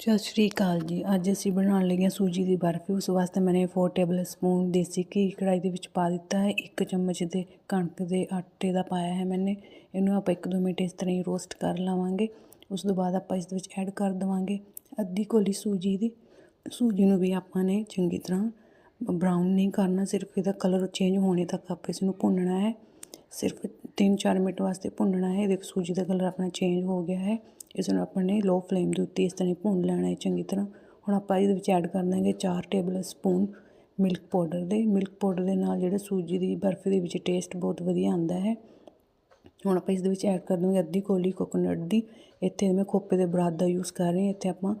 ਸਤਿ ਸ਼੍ਰੀ ਅਕਾਲ ਜੀ। ਅੱਜ ਅਸੀਂ ਬਣਾਉਣ ਲੱਗੇ ਹਾਂ ਸੂਜੀ ਦੀ ਬਰਫੀ। ਉਸ ਵਾਸਤੇ ਮੈंने 4 ਟੇਬਲ ਸਪੂਨ ਦੇਸੀ ਘੀ ਕੜਾਈ ਦੇ ਵਿੱਚ ਪਾ ਦਿੱਤਾ ਹੈ। ਇੱਕ ਚਮਚ ਦੇ ਕਣਕ ਦੇ ਆਟੇ ਦਾ ਪਾਇਆ ਹੈ ਮੈਨੇ। ਇਹਨੂੰ ਆਪਾਂ 1-2 ਮਿੰਟ ਇਸ ਤਰ੍ਹਾਂ ਹੀ ਰੋਸਟ ਕਰ ਲਵਾਂਗੇ। ਉਸ ਤੋਂ ਬਾਅਦ ਆਪਾਂ ਇਸ ਦੇ ਵਿੱਚ ਐਡ ਕਰ ਦੇਵਾਂਗੇ ਅੱਧੀ ਕੋਲੀ ਸੂਜੀ ਦੀ। ਸੂਜੀ ਨੂੰ ਵੀ ਆਪਾਂ ਨੇ ਚੰਗੀ ਤਰ੍ਹਾਂ ਬਰਾਊਨ ਨਹੀਂ ਕਰਨਾ, ਸਿਰਫ ਇਹਦਾ ਕਲਰ ਚੇਂਜ ਹੋਣੇ ਤੱਕ ਆਪਾਂ ਇਸ ਨੂੰ ਭੁੰਨਣਾ ਹੈ। ਸਿਰਫ 3-4 ਮਿੰਟ ਵਾਸਤੇ ਭੁੰਨਣਾ ਹੈ। ਦੇਖੋ, ਸੂਜੀ ਦਾ ਕਲਰ ਆਪਣਾ ਚੇਂਜ ਹੋ ਗਿਆ ਹੈ। ਇਸ ਨੂੰ ਆਪਾਂ ਨੇ ਲੋ ਫਲੇਮ ਦੇ ਉੱਤੇ ਇਸ ਤਰ੍ਹਾਂ ਹੀ ਭੁੰਨ ਲੈਣਾ ਹੈ, ਚੰਗੀ ਤਰ੍ਹਾਂ। ਹੁਣ ਆਪਾਂ ਇਹਦੇ ਵਿੱਚ ਐਡ ਕਰ ਦਾਂਗੇ 4 ਟੇਬਲ ਸਪੂਨ ਮਿਲਕ ਪਾਊਡਰ ਦੇ। ਮਿਲਕ ਪਾਊਡਰ ਦੇ ਨਾਲ ਜਿਹੜੇ ਸੂਜੀ ਦੀ ਬਰਫੀ ਦੇ ਵਿੱਚ ਟੇਸਟ ਬਹੁਤ ਵਧੀਆ ਆਉਂਦਾ ਹੈ। ਹੁਣ ਆਪਾਂ ਇਸ ਦੇ ਵਿੱਚ ਐਡ ਕਰ ਦਾਂਗੇ ਅੱਧੀ ਕੋਲੀ ਕੋਕੋਨਟ ਦੀ। ਇੱਥੇ ਮੈਂ ਖੋਪੇ ਦੇ ਬਰਾਦ ਦਾ ਯੂਜ਼ ਕਰ ਰਹੀ ਹਾਂ। ਇੱਥੇ ਆਪਾਂ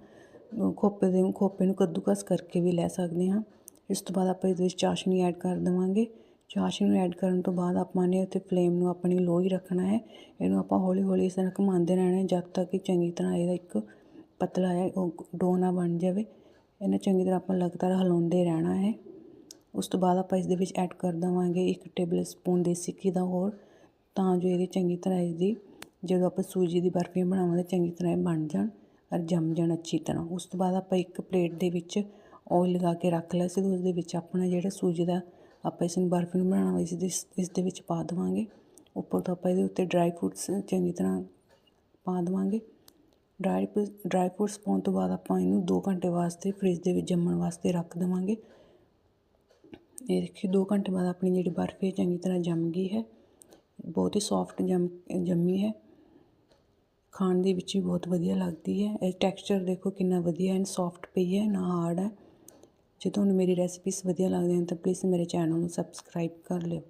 ਖੋਪੇ ਦੇ, ਖੋਪੇ ਨੂੰ ਕੱਦੂਕਸ ਕਰਕੇ ਵੀ ਲੈ ਸਕਦੇ ਹਾਂ। ਇਸ ਤੋਂ ਬਾਅਦ ਆਪਾਂ ਇਸ ਦੇ ਵਿੱਚ ਚਾਸ਼ਨੀ ਐਡ ਕਰ ਦੇਵਾਂਗੇ। ਚਾਸ਼ਨੀ ਨੂੰ ਐਡ ਕਰਨ ਤੋਂ ਬਾਅਦ ਆਪਾਂ ਨੇ ਉੱਤੇ ਫਲੇਮ ਨੂੰ ਆਪਣੀ ਲੋ ਹੀ ਰੱਖਣਾ ਹੈ। ਇਹਨੂੰ ਆਪਾਂ ਹੌਲੀ ਹੌਲੀ ਇਸ ਤਰ੍ਹਾਂ ਘੁਮਾਉਂਦੇ ਰਹਿਣਾ ਜਦ ਤੱਕ ਕਿ ਚੰਗੀ ਤਰ੍ਹਾਂ ਇਹਦਾ ਇੱਕ ਪਤਲਾ ਹੈ ਉਹ ਡੋ ਨਾ ਬਣ ਜਾਵੇ। ਇਹਨੂੰ ਚੰਗੀ ਤਰ੍ਹਾਂ ਆਪਾਂ ਲਗਾਤਾਰ ਹਿਲਾਉਂਦੇ ਰਹਿਣਾ ਹੈ। ਉਸ ਤੋਂ ਬਾਅਦ ਆਪਾਂ ਇਸ ਦੇ ਵਿੱਚ ਐਡ ਕਰ ਦੇਵਾਂਗੇ ਇੱਕ ਟੇਬਲ ਸਪੂਨ ਦੇਸੀ ਘੀ ਦਾ ਹੋਰ, ਤਾਂ ਜੋ ਇਹਦੀ ਚੰਗੀ ਤਰ੍ਹਾਂ ਇਸਦੀ ਜਦੋਂ ਆਪਾਂ ਸੂਜੀ ਦੀ ਬਰਫੀਆਂ ਬਣਾਵਾਂਗੇ, ਚੰਗੀ ਤਰ੍ਹਾਂ ਇਹ ਬਣ ਜਾਣ ਔਰ ਜੰਮ ਜਾਣ ਅੱਛੀ ਤਰ੍ਹਾਂ। ਉਸ ਤੋਂ ਬਾਅਦ ਆਪਾਂ ਇੱਕ ਪਲੇਟ ਦੇ ਵਿੱਚ ਆਇਲ ਲਗਾ ਕੇ ਰੱਖ ਲਿਆ ਸੀ ਉਸ ਦੇ ਵਿੱਚ ਆਪਣਾ ਜਿਹੜਾ ਸੂਜੀ ਦਾ ਆਪਾਂ ਇਸ ਨੂੰ ਬਰਫੀ ਨੂੰ ਬਣਾਉਣਾ ਇਸ ਦੇ ਇਸ ਦੇ ਵਿੱਚ ਪਾ ਦੇਵਾਂਗੇ। ਉੱਪਰ ਤੋਂ ਆਪਾਂ ਇਹਦੇ ਉੱਤੇ ਡਰਾਈ ਫਰੂਟਸ ਚੰਗੀ ਤਰ੍ਹਾਂ ਪਾ ਦੇਵਾਂਗੇ। ਡਰਾਈ ਡਰਾਈ ਫਰੂਟਸ ਪਾਉਣ ਤੋਂ ਬਾਅਦ ਆਪਾਂ ਇਹਨੂੰ 2 ਘੰਟੇ ਵਾਸਤੇ ਫ੍ਰਿਜ ਦੇ ਵਿੱਚ ਜੰਮਣ ਵਾਸਤੇ ਰੱਖ ਦੇਵਾਂਗੇ। ਇਹ ਦੇਖੀ 2 ਘੰਟੇ ਬਾਅਦ ਆਪਣੀ ਜਿਹੜੀ ਬਰਫੀ ਚੰਗੀ ਤਰ੍ਹਾਂ ਜੰਮ ਗਈ ਹੈ। ਬਹੁਤ ਹੀ ਸੌਫਟ ਜੰਮ, ਜੰਮੀ ਹੈ। ਖਾਣ ਦੇ ਵਿੱਚ ਵੀ ਬਹੁਤ ਵਧੀਆ ਲੱਗਦੀ ਹੈ। ਇਹ ਟੈਕਸਚਰ ਦੇਖੋ ਕਿੰਨਾ ਵਧੀਆ ਐਂਡ ਸੌਫਟ ਪਈ ਹੈ, ਨਾ ਹਾਰਡ ਹੈ। ਜੇ ਤੁਹਾਨੂੰ ਮੇਰੀ ਰੈਸਿਪੀਸ ਵਧੀਆ ਲੱਗਦੀਆਂ ਤਾਂ ਪਲੀਜ਼ ਮੇਰੇ ਚੈਨਲ ਨੂੰ ਸਬਸਕ੍ਰਾਈਬ ਕਰ ਲਿਓ।